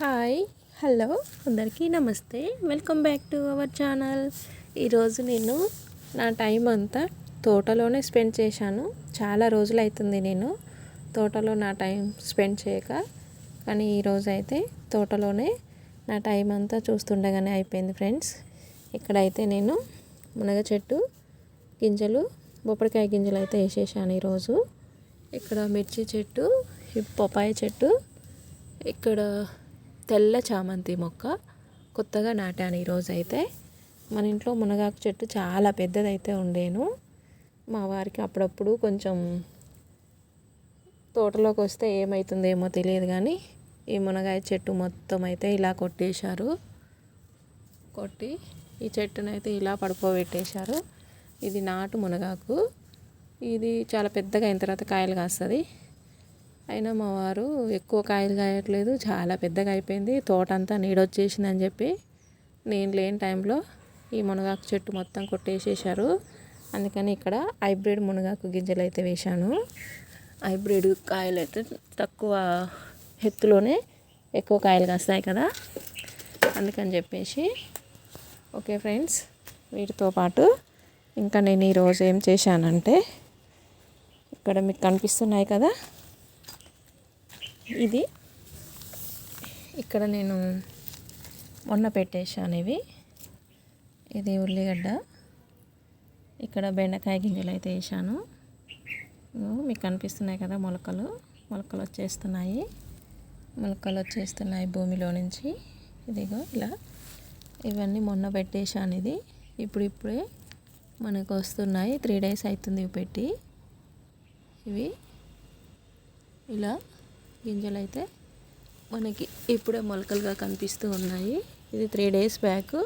Hi hello అందరికీ నమస్తే. Welcome back to our channel. ఈరోజు నేను నా టైం అంతా తోటలోనే స్పెండ్ చేశాను. చాలా రోజులు అవుతుంది నేను తోటలో నా టైం స్పెండ్ చేయక. కానీ ఈరోజు అయితే తోటలోనే నా టైం అంతా చూస్తుండగానే అయిపోయింది ఫ్రెండ్స్. ఇక్కడైతే నేను మునగ చెట్టు గింజలు బొప్పడికాయ గింజలు అయితే వేసేసాను ఈరోజు. ఇక్కడ మిర్చి చెట్టు పొపాయ చెట్టు ఇక్కడ తెల్ల చామంతి మొక్క కొత్తగా నాటాను ఈరోజు అయితే. మన ఇంట్లో మునగాకు చెట్టు చాలా పెద్దదైతే ఉండేను. మా వారికి అప్పుడప్పుడు కొంచెం తోటలోకి వస్తే ఏమవుతుందేమో తెలియదు కానీ ఈ మునగాయ చెట్టు మొత్తం అయితే ఇలా కొట్టేశారు. కొట్టి ఈ చెట్టునైతే ఇలా పడుకోబెట్టేశారు. ఇది నాటు మునగాకు. ఇది చాలా పెద్దగా అయిన తర్వాత కాయలు కాస్తుంది. అయినా మా వారు ఎక్కువ కాయలు కాయట్లేదు చాలా పెద్దగా అయిపోయింది. తోట అంతా నీడొచ్చేసిందని చెప్పి నేను లేని టైంలో ఈ మునగాకు చెట్టు మొత్తం కొట్టేసేసారు అందుకని ఇక్కడ హైబ్రిడ్ మునగాకు గింజలు అయితే వేశాను. హైబ్రిడ్ కాయలు అయితే తక్కువ ఎత్తులోనే ఎక్కువ కాయలు కాస్తాయి కదా. అందుకని చెప్పేసి ఓకే ఫ్రెండ్స్ వీటితో పాటు ఇంకా నేను ఈరోజు ఏం చేశానంటే ఇక్కడ మీకు కనిపిస్తున్నాయి కదా ఇది. ఇక్కడ నేను మొన్న పెట్టేశాను ఇవి ఇది ఉల్లిగడ్డ. ఇక్కడ బెండకాయ గింజలు అయితే వేసాను మీకు కనిపిస్తున్నాయి కదా మొలకలు. మొలకలు వచ్చేస్తున్నాయి. మొలకలు వచ్చేస్తున్నాయి భూమిలో నుంచి. ఇదిగో ఇలా. ఇవన్నీ మొన్న పెట్టేశాను ఇది. ఇప్పుడు ఇప్పుడే మనకు వస్తున్నాయి. త్రీ డేస్ అవుతుంది ఇవి పెట్టి. ఇవి. ఇలా. గింజలు అయితే మనకి ఇప్పుడే మొలకలుగా కనిపిస్తూ ఉన్నాయి. ఇది త్రీ డేస్ బ్యాక్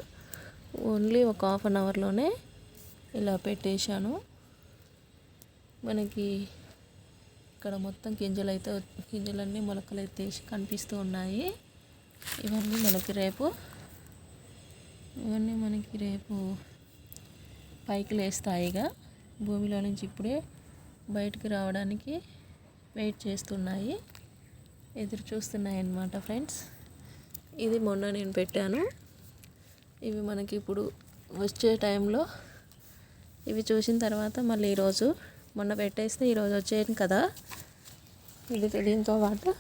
ఓన్లీ ఒక హాఫ్ అన్ అవర్లోనే ఇలా పెట్టేశాను. మనకి ఇక్కడ మొత్తం గింజలు అయితే గింజలన్నీ మొలకలు అయితే కనిపిస్తూ ఉన్నాయి. ఇవన్నీ మనకి రేపు ఇవన్నీ మనకి రేపు పైకి లేస్తాయిగా భూమిలో నుంచి ఇప్పుడే బయటికి రావడానికి వెయిట్ చేస్తున్నాయి. ఎదురు చూస్తున్నాయన్నమాట ఫ్రెండ్స్. ఇది మొన్న నేను పెట్టాను. ఇవి మనకి ఇప్పుడు వచ్చే టైంలో ఇవి చూసిన తర్వాత మళ్ళీ ఈరోజు మొన్న పెట్టేస్తే ఈరోజు వచ్చేది కదా. ఇది దీంతో పాటు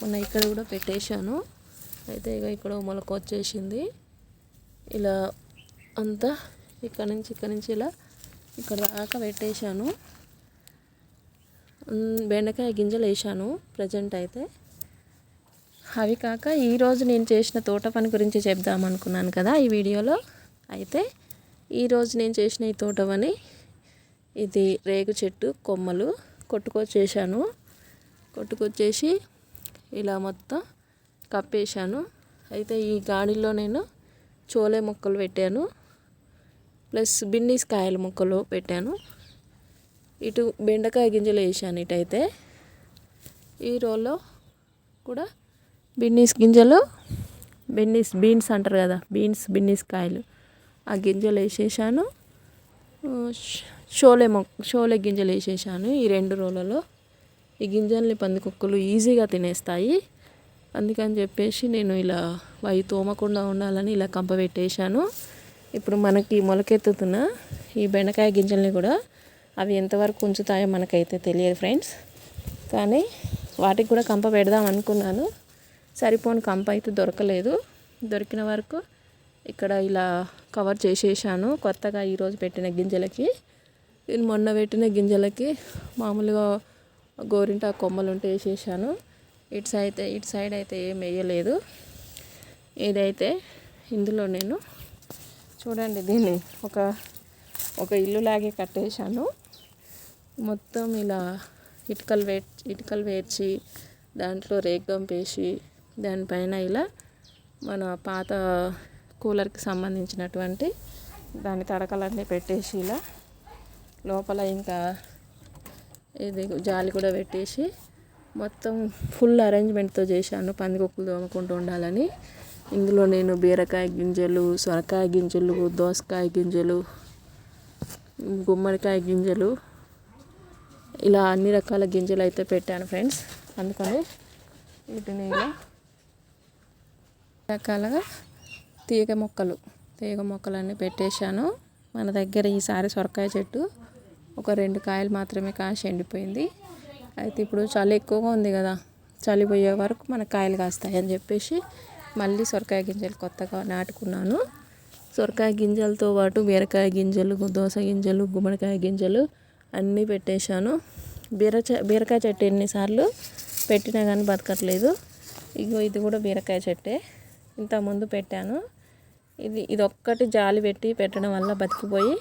మొన్న ఇక్కడ కూడా పెట్టేశాను. అయితే ఇక ఇక్కడ మొలక వచ్చేసింది. ఇలా అంతా ఇక్కడ నుంచి ఇక్కడ నుంచి ఇలా ఇక్కడ దాకా పెట్టేశాను. బెండకాయ గింజలు వేసాను ప్రజెంట్ అయితే. అవి కాక ఈరోజు నేను చేసిన తోట పని గురించి చెప్దామనుకున్నాను కదా ఈ వీడియోలో. అయితే ఈరోజు నేను చేసిన ఈ తోట పని ఇది రేగు చెట్టు కొమ్మలు కొట్టుకొచ్చేసాను కొట్టుకొచ్చేసి ఇలా మొత్తం కప్పేశాను. అయితే ఈ గాడిలో నేను చోలే మొక్కలు పెట్టాను. ప్లస్ బిన్నీస్ కాయల మొక్కలు పెట్టాను. ఇటు బెండకాయ గింజలు వేసాను ఇటైతే. ఈ రోల్లో కూడా బిన్నీస్ గింజలు బిన్నీస్ బీన్స్ అంటారు కదా బీన్స్ బిన్నీస్ కాయలు ఆ గింజలు వేసేసాను. షోలే మొ షోలే గింజలు వేసేసాను ఈ రెండు రోజులలో ఈ గింజల్ని పందికొక్కలు ఈజీగా తినేస్తాయి. అందుకని చెప్పేసి నేను ఇలా అవి తోమకుండా ఉండాలని ఇలా కంప పెట్టేశాను. ఇప్పుడు మనకి మొలకెత్తుతున్న ఈ బెండకాయ గింజల్ని కూడా అవి ఎంతవరకు ఉంచుతాయో మనకైతే తెలియదు ఫ్రెండ్స్. కానీ వాటికి కూడా కంప పెడదాం అనుకున్నాను. సరిపోని కంప అయితే దొరకలేదు. దొరికిన వరకు ఇక్కడ ఇలా కవర్ చేసేసాను. కొత్తగా ఈరోజు పెట్టిన గింజలకి. నేను మొన్న పెట్టిన గింజలకి మామూలుగా గోరింట కొమ్మలు ఉంటే వేసేసాను. ఇటు సైడ్ ఇటు సైడ్ అయితే ఏం వేయలేదు. ఇదైతే ఇందులో నేను చూడండి దీన్ని ఒక ఒక ఇల్లు లాగే కట్టేశాను. మొత్తం ఇలా ఇటుకలు వే ఇటుకలు వేర్చి దాంట్లో రేగం పేసి దానిపైన ఇలా మన పాత కూలర్కి సంబంధించినటువంటి దాని తడకలన్నీ పెట్టేసి ఇలా లోపల ఇంకా ఇది జాలి కూడా పెట్టేసి మొత్తం ఫుల్ అరేంజ్మెంట్తో చేశాను. పందికొక్కులు తోముకుంటూ ఉండాలని. ఇందులో నేను బీరకాయ గింజలు సొరకాయ గింజలు దోసకాయ గింజలు గుమ్మడికాయ గింజలు ఇలా అన్ని రకాల గింజలు అయితే పెట్టాను ఫ్రెండ్స్. అందుకని వీటిని ఇలా రకాలుగా తీగ మొక్కలు తీగ మొక్కలన్నీ పెట్టేశాను. మన దగ్గర ఈసారి సొరకాయ చెట్టు ఒక రెండు కాయలు మాత్రమే కాసి ఎండిపోయింది. అయితే ఇప్పుడు చలి ఎక్కువగా ఉంది కదా చలి పోయే వరకు మన కాయలు కాస్తాయి అని చెప్పేసి మళ్ళీ సొరకాయ గింజలు కొత్తగా నాటుకున్నాను. సొరకాయ గింజలతో పాటు బీరకాయ గింజలు దోస గింజలు గుమ్మడికాయ గింజలు అన్నీ పెట్టేశాను. బీర బీరకాయ చెట్టు ఎన్నిసార్లు పెట్టినా కానీ బతకట్లేదు. ఇగో ఇది కూడా బీరకాయ చెట్టే. ఇంతకుముందు పెట్టాను. ఇది ఇది ఒక్కటి జాలి పెట్టి పెట్టడం వల్ల బతికిపోయి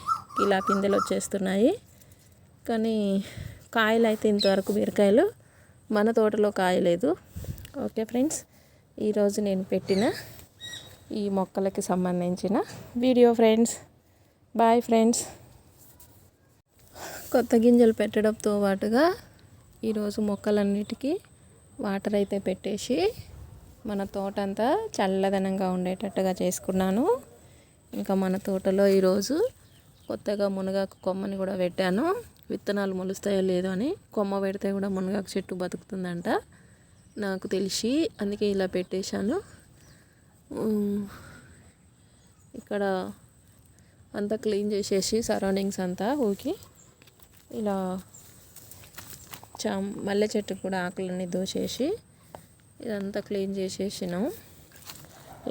ఇలా పిందెలు వచ్చేస్తున్నాయి. కానీ కాయలు అయితే ఇంతవరకు బీరకాయలు మన తోటలో కాయలేదు. ఓకే ఫ్రెండ్స్ ఈరోజు నేను పెట్టిన ఈ మొక్కలకి సంబంధించిన వీడియో ఫ్రెండ్స్. Bye friends. కొత్త గింజలు పెట్టడంతో పాటుగా ఈరోజు మొక్కలన్నిటికీ వాటర్ అయితే పెట్టేసి మన తోట అంతా చల్లదనంగా ఉండేటట్టుగా చేసుకున్నాను. ఇంకా మన తోటలో ఈరోజు కొత్తగా మునగాకు కొమ్మని కూడా పెట్టాను. విత్తనాలు మొలుస్తాయో లేదో అని కొమ్మ పెడితే కూడా మునగాకు చెట్టు బతుకుతుందంట. నాకు తెలిసి అందుకే ఇలా పెట్టేశాను. ఇక్కడ అంతా క్లీన్ చేసేసి సరౌండింగ్స్ అంతా ఊకి ఇలా చా మల్లె చెట్టు కూడా ఆకులన్నీ దోసేసి ఇదంతా క్లీన్ చేసేసినాం.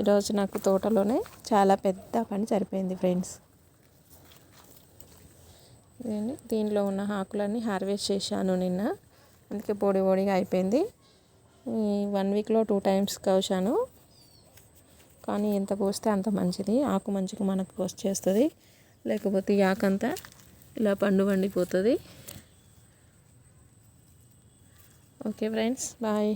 ఈరోజు నాకు తోటలోనే చాలా పెద్ద పని సరిపోయింది ఫ్రెండ్స్. దీనిలో ఉన్న ఆకులన్నీ హార్వెస్ట్ చేశాను నిన్న. అందుకే పొడి పొడిగా అయిపోయింది. వన్ వీక్లో టూ టైమ్స్ కోసాను. కానీ ఎంత కోస్తే అంత మంచిది. ఆకు మంచిగా మనకు వచ్చేస్తుంది లేకపోతే ఈ ఆకంతా ఇలా పండు పండిపోతుంది ఓకే ఫ్రెండ్స్ బాయ్.